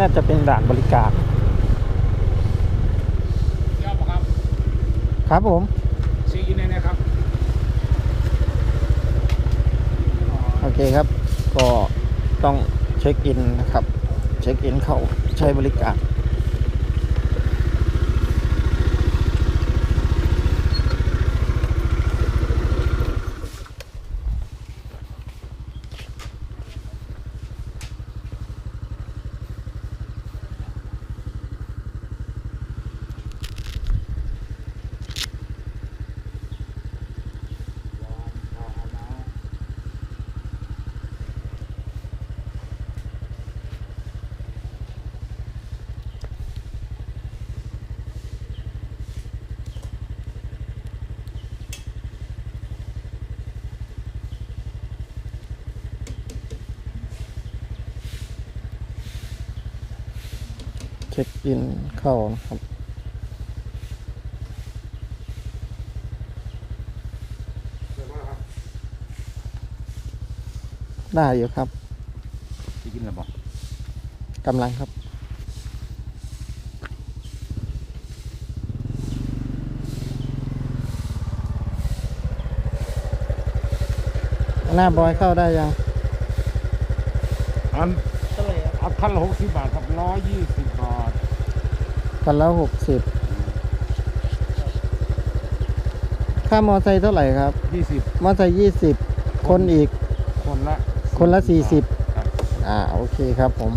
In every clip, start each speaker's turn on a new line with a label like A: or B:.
A: รงนี้น่าจะเป็นด่านบริการ
B: ยอดครับ
A: ครับผม
B: ซีอินเนี่ยนะครับ
A: โอเคครับ ก็ต้องเช็คอินนะครับ เช็คอินเข้าใช้บริการ เช็คอินเข้านะครับ ได้อยู่ครับ
B: ซีอินหรือเปล่ากำ
A: ลังครับ หน้าบอยเข้าได้ยัง
B: อัน อันพันละหกสิบบาทกับร้อยยี่สิบบาท
A: พันละหกสิบค่ามอไซค์เท่าไหร่ครับ
B: ยี่สิบ
A: มอไซค์ยี่สิบคนอีก
B: คนละ
A: คนละสี่สิบ
B: ครับ
A: อ่า โอเคครับผม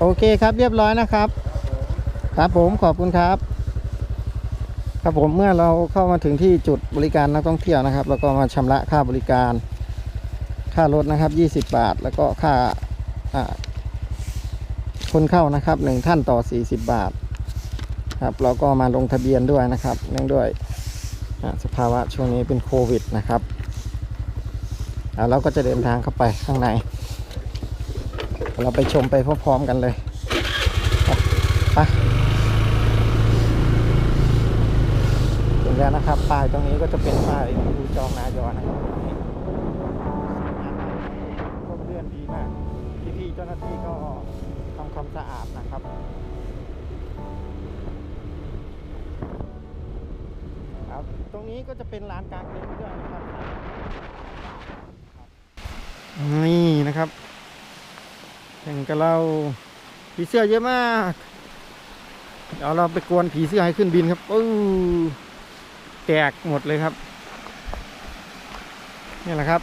A: โอเคครับเรียบร้อยนะครับ ครับผมขอบคุณครับ ครับผมเมื่อเราเข้ามาถึงที่จุดบริการนักท่องเที่ยวนะครับ แล้วก็มาชำระค่าบริการ ค่ารถนะครับ 20 บาท แล้วก็ค่าคนเข้านะครับหนึ่งท่านต่อ 40 บาท ครับ เราก็มาลงทะเบียนด้วยนะครับ เนื่องด้วยอ่าสภาวะช่วงนี้เป็นโควิดนะครับอ่าเราก็จะเดินทางเข้าไปข้างใน เราไปชมไปพร้อมๆกันเลยไปถึง แล้วนะครับป้ายตรงนี้ก็จะเป็นป้ายดูจองนายอนะครับร่มเรื่อนดีมากพี่ๆเจ้าหน้าที่ก็ทำความสะอาดนะครับครับ ตรงนี้ก็จะเป็นลานกลางเต็นท์ด้วยนะครับนี่นะครับแข่งกับเราผีเสื้อเยอะมาก เดี๋ยวเราไปกวนผีเสื้อให้ขึ้นบินครับอู้ แตกหมดเลยครับ นี่แหละครับ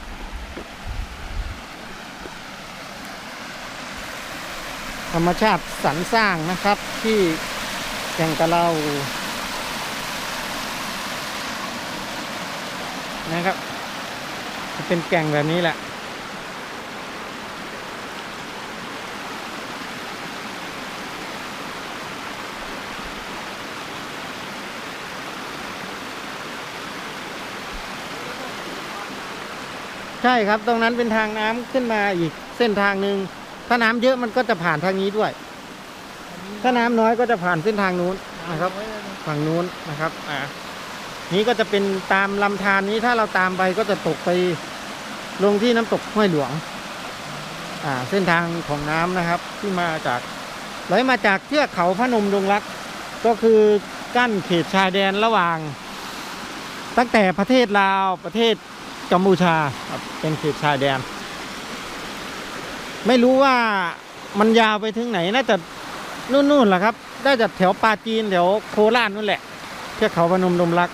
A: ธรรมชาติสรรสร้างนะครับที่แข่งกับเรานะครับ จะเป็นแก่งแบบนี้แหละ ใช่ครับตรงนั้นเป็นทางน้ำขึ้นมาอีกเส้นทางหนึ่งถ้าน้ำเยอะมันก็จะผ่านทางนี้ด้วย ถ้าน้ำน้อยก็จะผ่านเส้นทางนู้นนะครับ ฝั่งนู้นนะครับ อ่า นี้ก็จะเป็นตามลำธารนี้ถ้าเราตามไปก็จะตกไปลงที่น้ำตกห้วยหลวง อ่า เส้นทางของน้ำนะครับ ที่มาจากไหลมาจากเทือกเขาพนมดงรัก ก็คือกั้นเขตชายแดนระหว่าง ตั้งแต่ประเทศลาวประเทศ กัมพูชาครับเป็นเขตชายแดน ไม่รู้ว่ามันยาวไปถึงไหนน่าจะนู่นๆแหละครับน่าจะแถวปาจีนแถวโคราชนู่นแหละเทือกเขาพนมดงรัก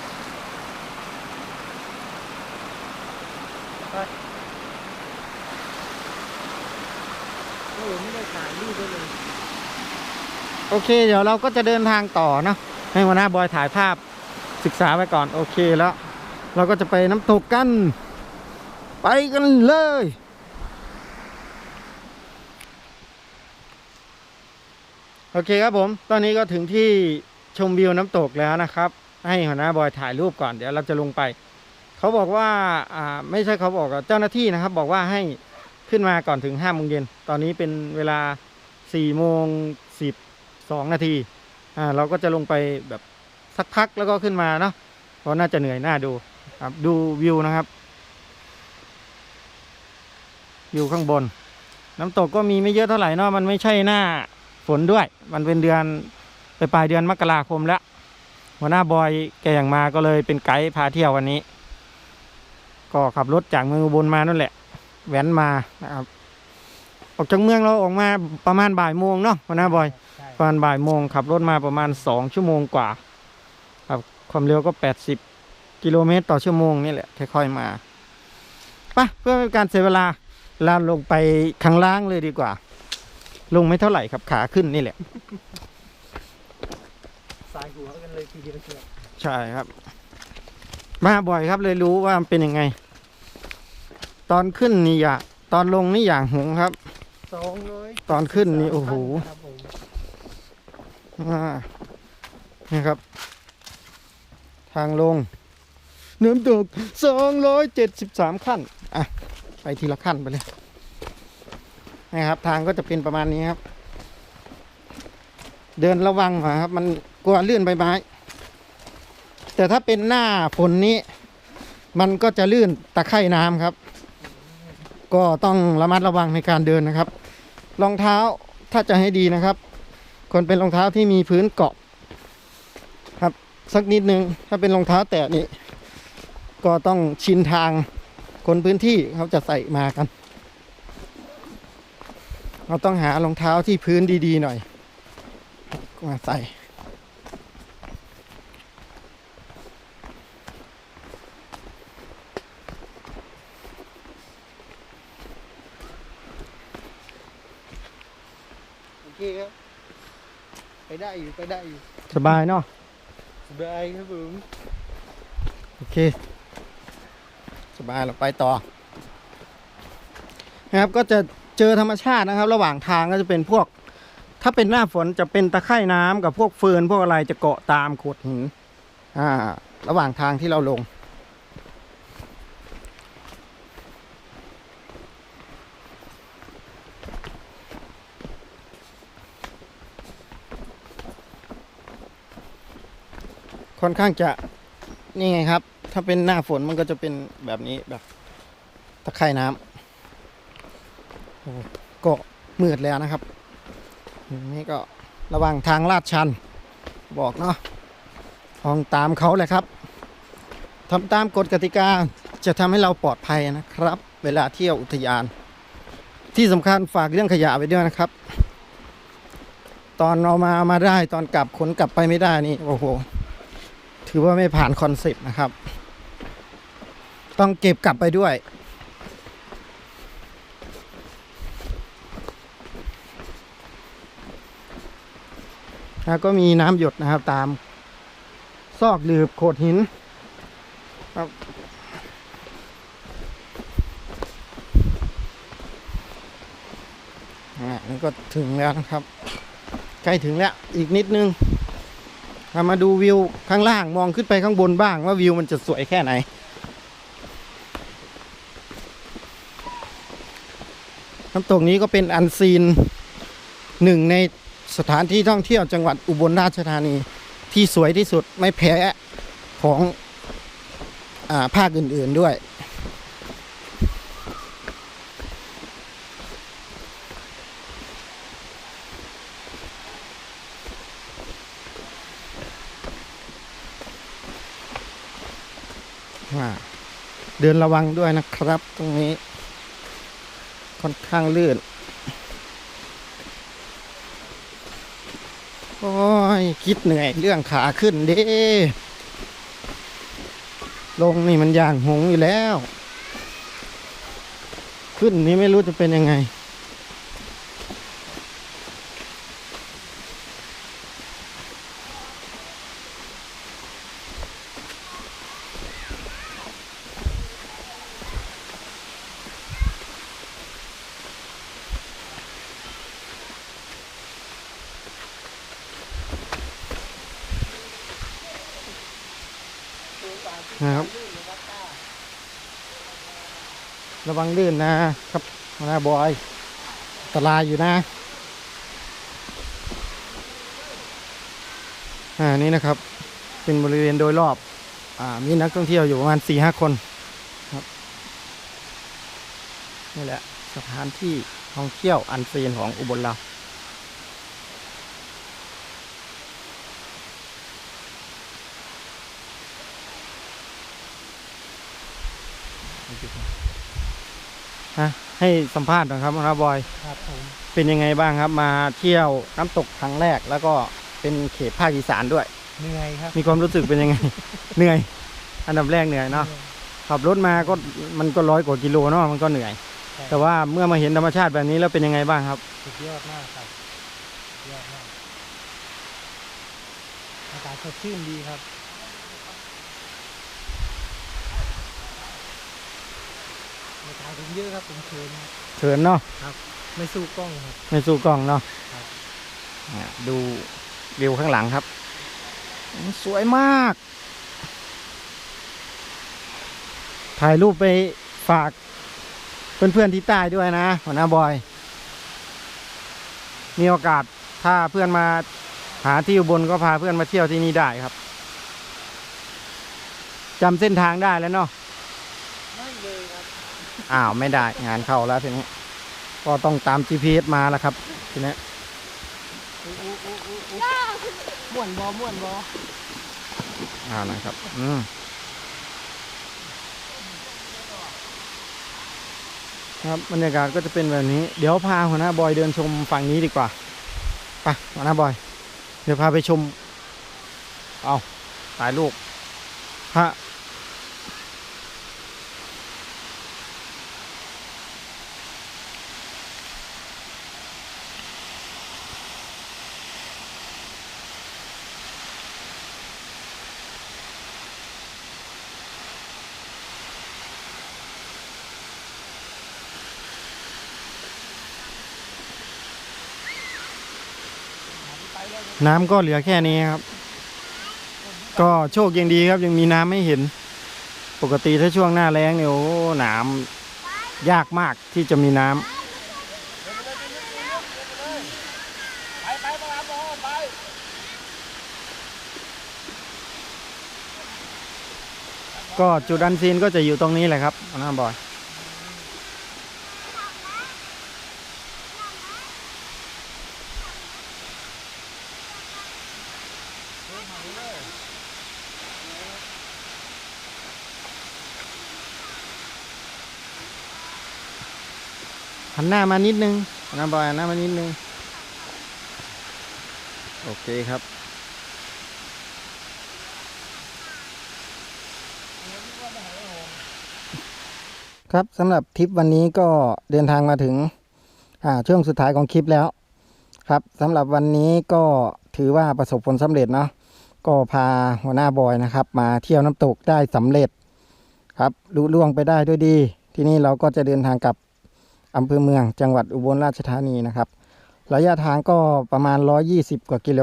A: โอเค เดี๋ยวเราก็จะเดินทางต่อเนาะให้หัวหน้าบอยถ่ายภาพศึกษาไว้ก่อน โอเคแล้ว เราก็จะไปน้ำตกกัน ไปกันเลย โอเคครับผม ตอนนี้ก็ถึงที่ชมวิวน้ำตกแล้วนะครับ ให้หัวหน้าบอยถ่ายรูปก่อน เดี๋ยวเราจะลงไป เขาบอกว่าอ่าไม่ใช่เขาบอกเจ้าหน้าที่นะครับ บอกว่าให้ขึ้นมาก่อนถึงห้าโมงเย็น ตอนนี้เป็นเวลาสี่โมงสิบสองนาทีอ่าเราก็จะลงไปแบบสักพักแล้วก็ขึ้นมาเนาะเพราะน่าจะเหนื่อยหน้าดู ครับดูวิวนะครับอยู่ข้างบน น้ำตกก็มีไม่เยอะเท่าไหร่เนาะมันไม่ใช่หน้าฝนด้วย มันเป็นเดือนไปปลายเดือนมกราคมแล้วหัวหน้าบอยแกอย่างมาก็เลยเป็นไกด์พาเที่ยววันนี้ ก็ขับรถจากเมืองอุบลมานั่นแหละแว้นมานะครับออกจากเมืองเราออกมาประมาณบ่ายโมงเนาะหัวหน้าบอย
B: ใช่
A: ประมาณบ่ายโมงขับรถมาประมาณสองชั่วโมงกว่า ครับความเร็วก็แปดสิบ กิโลเมตรต่อชั่วโมงนี่แหละค่อยๆมาไปะเพื่อเป็นการเสียเวลาลาลงไปข้างล่างเลยดีกว่า ลงไม่เท่าไหร่ครับขาขึ้นนี่แหละ
C: สายหัวกันเลยทีเดียวเชียว
A: ใช่ครับ มาบ่อยครับเลยรู้ว่ามันเป็นยังไง ตอนขึ้นนี่อย่าตอนลงนี่อย่างหงครับ
C: สองร้อย
A: ตอนขึ้นนี่โอ้โห
C: ครับผม
A: อ่านี่ครับ ทางลง เน้ำตกสองร้อยเจ็ดสิบสามขั้น อะ ไปทีละขั้นไปเลย นะครับ ทางก็จะเป็นประมาณนี้ครับ เดินระวังหน่อยครับ มันกลัวลื่นใบไม้ แต่ถ้าเป็นหน้าฝนนี้ มันก็จะลื่นตะไคร่น้ำครับ ก็ต้องระมัดระวังในการเดินนะครับ รองเท้าถ้าจะให้ดีนะครับควรเป็นรองเท้าที่มีพื้นเกาะครับ สักนิดนึงถ้าเป็นรองเท้าแตะนี่ ก็ต้องชินทางคนพื้นที่เขาจะใส่มากัน เราต้องหารองเท้าที่พื้นดีๆหน่อย มาใส่
C: โอเคครับ ไปได้อยู่ ไปได้อยู่
A: สบายเนาะ
C: สบายครับผม
A: โอเค สบายเราไปต่อนะครับก็จะเจอธรรมชาตินะครับ ระหว่างทางก็จะเป็นพวก ถ้าเป็นหน้าฝนจะเป็นตะไคร่น้ำกับพวกเฟิร์นพวกอะไรจะเกาะตามโขดหินอ่า ระหว่างทางที่เราลง ค่อนข้างจะนี่ไงครับ ถ้าเป็นหน้าฝนมันก็จะเป็นแบบนี้แบบตะไคร่น้ำก็มืดแล้วนะครับนี่ก็ระว่างทางลาดชัน บอกเนาะห้องตามเขาแหละครับทำตามกฎกติกาจะทำให้เราปลอดภัยนะครับ เวลาเที่ยวอุทยาน ที่สำคัญฝากเรื่องขยะไว้ด้วยนะครับ ตอนเรามามาได้ตอนกลับขนกลับไปไม่ได้นี่โอ้โห ถือว่าไม่ผ่านคอนเซปต์นะครับ ต้องเก็บกลับไปด้วย แล้วก็มีน้ำหยดนะครับตาม ซอกหลืบโขดหินครับนี่ก็ถึงแล้วนะครับ ใกล้ถึงแล้วอีกนิดนึงมาดูวิวข้างล่างมองขึ้นไปข้างบนบ้างว่าวิวมันจะสวยแค่ไหน น้ำตกนี้ก็เป็นอันซีนหนึ่งในสถานที่ท่องเที่ยวจังหวัดอุบลราชธานีที่สวยที่สุดไม่แพ้ของอาภาคอื่น ๆด้วยเดินระวังด้วยนะครับตรงนี้ ค่อนข้างลื่น โอ้ย คิดเหนื่อยเรื่องขาขึ้นเด้ลงนี่มันอย่างหงอยู่แล้ว ขึ้นนี่ไม่รู้จะเป็นยังไง ระวังลื่นนะครับน้าบอยอันตรายอยู่นะอ่านี่นะครับ เป็นบริเวณโดยรอบ อ่ามีนักท่องเที่ยวอยู่ประมาณสี่ห้าคนครับนี่แหละสถานที่ท่องเที่ยวอันซีนของอุบลเรา ฮะให้สัมภาษณ์หน่อยครับนะบอย
C: ครับผม
A: เป็นยังไงบ้างครับ มาเที่ยวน้ำตกครั้งแรก แล้วก็เป็นเขตภาคอีสานด้วย
C: เหนื่อยครับ
A: มีความรู้สึกเป็นยังไง เหนื่อย อันดับแรกเหนื่อยเนาะขับรถมาก็มันก็ร้อยกว่ากิโลเนาะมันก็เหนื่อย แต่ว่าเมื่อมาเห็นธรรมชาติแบบนี้แล้วเป็นยังไงบ้างครับ
C: สุดยอดมากครับสุดยอดมากอากาศสดชื่นดีครับไม่ ถ่ายผมเยอะครับผมเขินครับ
A: เชิญเนาะ
C: ไม่สู้กล้องครับ
A: ไม่สู้กล้องเนาะ
C: ครับ
A: เนี่ยดูวิวข้างหลังครับ สวยมาก ถ่ายรูปไปฝาก เพื่อนๆที่ใต้ด้วยนะหัวหน้าบอย มีโอกาสถ้าเพื่อนมาหาที่อุบลก็พาเพื่อนมาเที่ยวที่นี่ได้ครับจำเส้นทางได้แล้วเนาะ
C: ไม่เลยครับ
A: อ้าวไม่ได้งานเข้าแล้วทีนี้ ก็ต้องตาม GPS มาแล้วครับทีนี้
C: อู้อู้อู้อู้อู้ม่วนบอม่วนบอ
A: อ่านะครับ อืมครับบรรยากาศก็จะเป็นแบบนี้ เดี๋ยวพาหัวหน้าบอยเดินชมฝั่งนี้ดีกว่าไปหัวหน้าบอย เดี๋ยวพาไปชม เอาถ่ายรูปพระ น้ำก็เหลือแค่นี้ครับ ก็โชคยังดีครับยังมีน้ำให้เห็น ปกติถ้าช่วงหน้าแล้งเนี่ยโอ้น้ำยากมากที่จะมีน้ำ
B: ไปไปมา
A: ก็จุดอันซีนก็จะอยู่ตรงนี้แหละครับน้าบอย หันหน้ามานิดนึงหน้าบอยหันหน้ามานิดนึง โอเคครับครับสำหรับทริปวันนี้ก็เดินทางมาถึงช่วงสุดท้ายของคลิปแล้ว ครับสำหรับวันนี้ก็ถือว่าประสบผลสำเร็จเนาะ ก็พาหัวหน้าบอยนะครับ มาเที่ยวน้ำตกได้สำเร็จครับลุล่วงไปได้ด้วยดี ที่นี่เราก็จะเดินทางกลับอำเภอเมืองจังหวัดอุบลราชธานีนะครับ ระยะทางก็ประมาณ 120 กว่ากิโล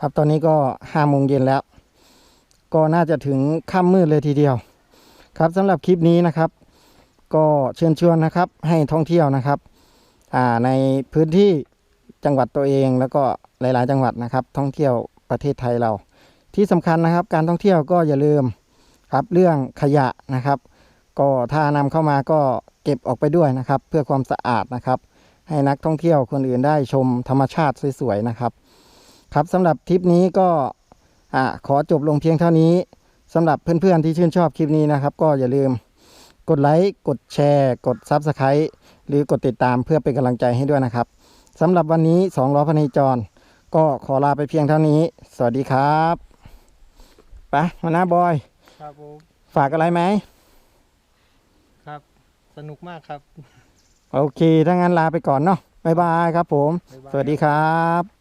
A: ครับตอนนี้ก็5โมงเย็นแล้ว ก็น่าจะถึงค่ำมืดเลยทีเดียว ครับสำหรับคลิปนี้นะครับ ก็เชิญชวนนะครับให้ท่องเที่ยวนะครับในพื้นที่จังหวัดตัวเองแล้วก็หลาย ๆ จังหวัดนะครับ ท่องเที่ยว ประเทศไทยเรา ที่สำคัญนะครับ การท่องเที่ยวก็อย่าลืมครับเรื่องขยะนะครับ ก็ถ้านำเข้ามาก็เก็บออกไปด้วยนะครับ เพื่อความสะอาดนะครับ ให้นักท่องเที่ยวคนอื่นได้ชมธรรมชาติสวยๆนะครับ ครับสำหรับทริปนี้ก็ขอจบลงเพียงเท่านี้สำหรับเพื่อนๆที่ชื่นชอบคลิปนี้นะครับ ก็อย่าลืมกดไลค์ กดแชร์ กด Subscribe หรือกดติดตามเพื่อเป็นกำลังใจให้ด้วยนะครับสำหรับวันนี้สองล้อพเนจร ก็ขอลาไปเพียงเท่านี้ สวัสดีครับไปมาหน้าบอย
C: ครับผม
A: ฝากอะไรไหม
C: ครับ สนุกมากครับ
A: โอเค ถ้างั้นลาไปก่อนเนาะบ๊ายบายครับผม
C: บ๊ายบาย
A: สวัสดีครับ